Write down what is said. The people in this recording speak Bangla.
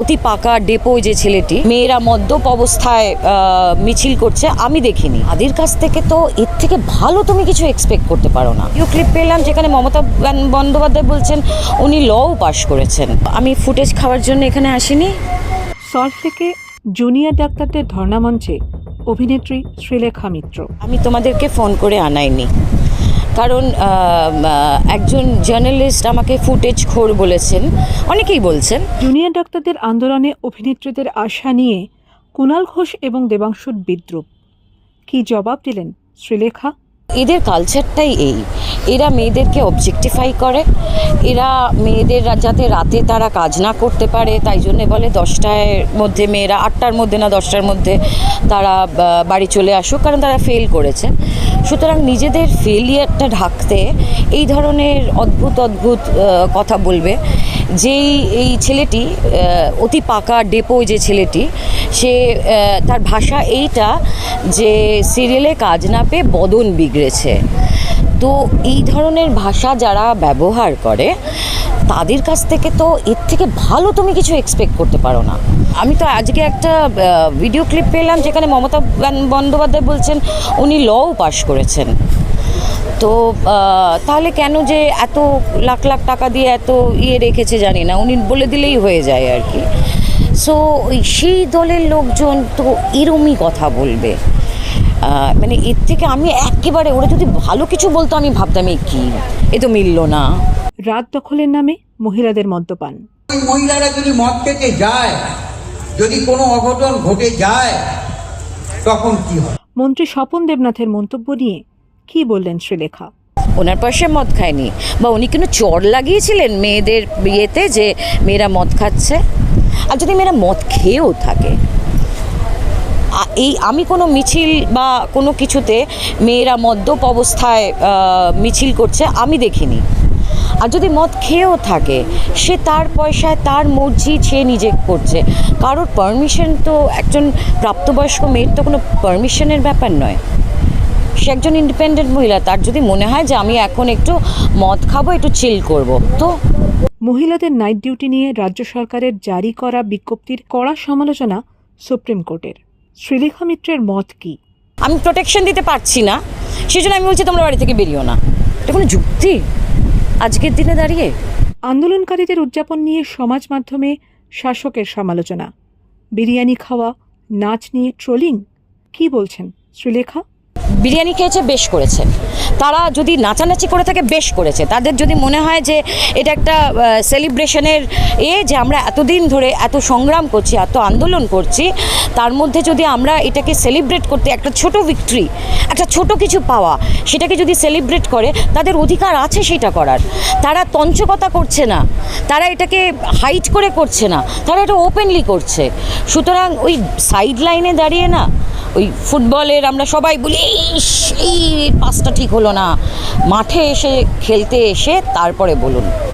অতি পাকা ডেপো যে ছেলেটি মেয়েরা মদ্যপ অবস্থায় মিছিল করছে আমি দেখিনি। তাদের কাছ থেকে তো এর থেকে ভালো তুমি কিছু এক্সপেক্ট করতে পারো না। ভিডিও ক্লিপ পেলাম যেখানে মমতা বন্দ্যোপাধ্যায় বলছেন উনি লও পাশ করেছেন। আমি ফুটেজ খাওয়ার জন্য এখানে আসিনি। সল্টলেকে জুনিয়র ডাক্তারদের ধর্ণামঞ্চে অভিনেত্রী শ্রীলেখা মিত্র। আমি তোমাদেরকে ফোন করে আনাইনি। কারণ একজন জার্নালিস্ট আমাকে ফুটেজ খোর বলেছেন। অনেকেই বলছেন। জুনিয়র ডাক্তারদের আন্দোলনে অভিনেত্রীদের আশা নিয়ে কুণাল ঘোষ এবং দেবাংশুর বিদ্রুপ। কি জবাব দিলেন শ্রীলেখা? এদের কালচারটাই এই। এরা মেয়েদেরকে অবজেক্টিফাই করে। এরা মেয়েদের যাতে রাতে তারা কাজ না করতে পারে, তাই জন্য বলে দশটার মধ্যে মেয়েরা, আটটার মধ্যে না দশটার মধ্যে তারা বাড়ি চলে আসুক, কারণ তারা ফেল করেছে। সুতরাং নিজেদের ফেলিয়ারটা ঢাকতে এই ধরনের অদ্ভুত অদ্ভুত কথা বলবে। যেই এই ছেলেটি অতি পাকা ডেপো যে ছেলেটি, সে তার ভাষা এইটা যে সিরিয়ালে কাজ না পেয়ে বদন বিগড়েছে। তো এই ধরনের ভাষা যারা ব্যবহার করে, তাদের কাছ থেকে তো এর থেকে ভালো তুমি কিছু এক্সপেক্ট করতে পারো না। আমি তো আজকে একটা ভিডিও ক্লিপ পেলাম যেখানে মমতা বন্দ্যোপাধ্যায় বলছেন, উনি লও পাশ করেছেন। তো তাহলে কেন যে এত লাখ লাখ টাকা দিয়ে এত ইয়ে রেখেছে জানি না উনি বলে দিলেই হয়ে যায় আর কি। সো ওই সেই দলের লোকজন তো এরমই কথা বলবে। মানে এর থেকে আমি একেবারে ওরা যদি ভালো কিছু বলতো আমি ভাবতাম এই কি? এ তো মিলল না। রাত দখলের নামে মহিলাদের মদ্যপান। ওই মহিলারা যদি মদ খেতে যায় যদি কোনো অঘটন ঘটে যায় তখন কি হয় মন্ত্রী স্বপন দেবনাথের মন্তব্য নিয়ে কি বললেন শ্রীলেখা? ওনার পয়সায় মদ খায়নি। বা উনি কোনো চর লাগিয়েছিলেন মেয়েদের বিয়েতে যে মেয়েরা মদ খাচ্ছে? আর যদি মেয়েরা মদ খেয়েও থাকে এই আমি কোনো মিছিল বা কোনো কিছুতে মেয়েরা মদ্যপ অবস্থায় মিছিল করছে, আমি দেখিনি। আর যদি মদ খেয়েও থাকে, সে তার পয়সায় তার মর্জি সে নিজে করছে। কারোর পারমিশন তো একজন প্রাপ্তবয়স্ক মেয়ের তো কোনো পারমিশনের ব্যাপার নয়। সে একজন ইন্ডিপেন্ডেন্ট মহিলা তার যদি মনে হয় যে আমি এখন একটু মদ খাব একটু চিল করব। তো মহিলাদের নাইট ডিউটি নিয়ে রাজ্য সরকারের জারি করা বিজ্ঞপ্তির কড়া সমালোচনা সুপ্রিম কোর্টের। শ্রীলেখা মিত্রের মত কি? আমি প্রোটেকশন দিতে পারছি না সেই জন্য আমি বলছি তোমরা বাড়ি থেকে বেরিও না। এটা কোনো যুক্তি? আজকের দিনে দাঁড়িয়ে? আন্দোলনকারীদের উদযাপন নিয়ে সমাজ মাধ্যমে শাসকের সমালোচনা। বিরিয়ানি খাওয়া নাচ নিয়ে ট্রোলিং কি বলছেন শ্রীলেখা? বিরিয়ানি খেয়েছে বেশ করেছে। তারা যদি নাচানাচি করে থাকে বেশ করেছে। তাদের যদি মনে হয় যে এটা একটা সেলিব্রেশনের এ যে আমরা এতদিন ধরে এত সংগ্রাম করছি এত আন্দোলন করছি তার মধ্যে যদি আমরা এটাকে সেলিব্রেট করতে একটা ছোট ভিক্টরি একটা ছোট কিছু পাওয়া সেটাকে যদি সেলিব্রেট করে তাদের অধিকার আছে সেটা করার। তারা তঞ্চকতা করছে না তারা এটাকে হাইট করে করছে না তারা এটা ওপেনলি করছে। সুতরাং ওই সাইড লাইনে দাঁড়িয়ে না ওই ফুটবলের আমরা সবাই বলি "ইস, এই পাসটা ঠিক হলো না। মাঠে এসে খেলতে এসে তারপরে বলুন।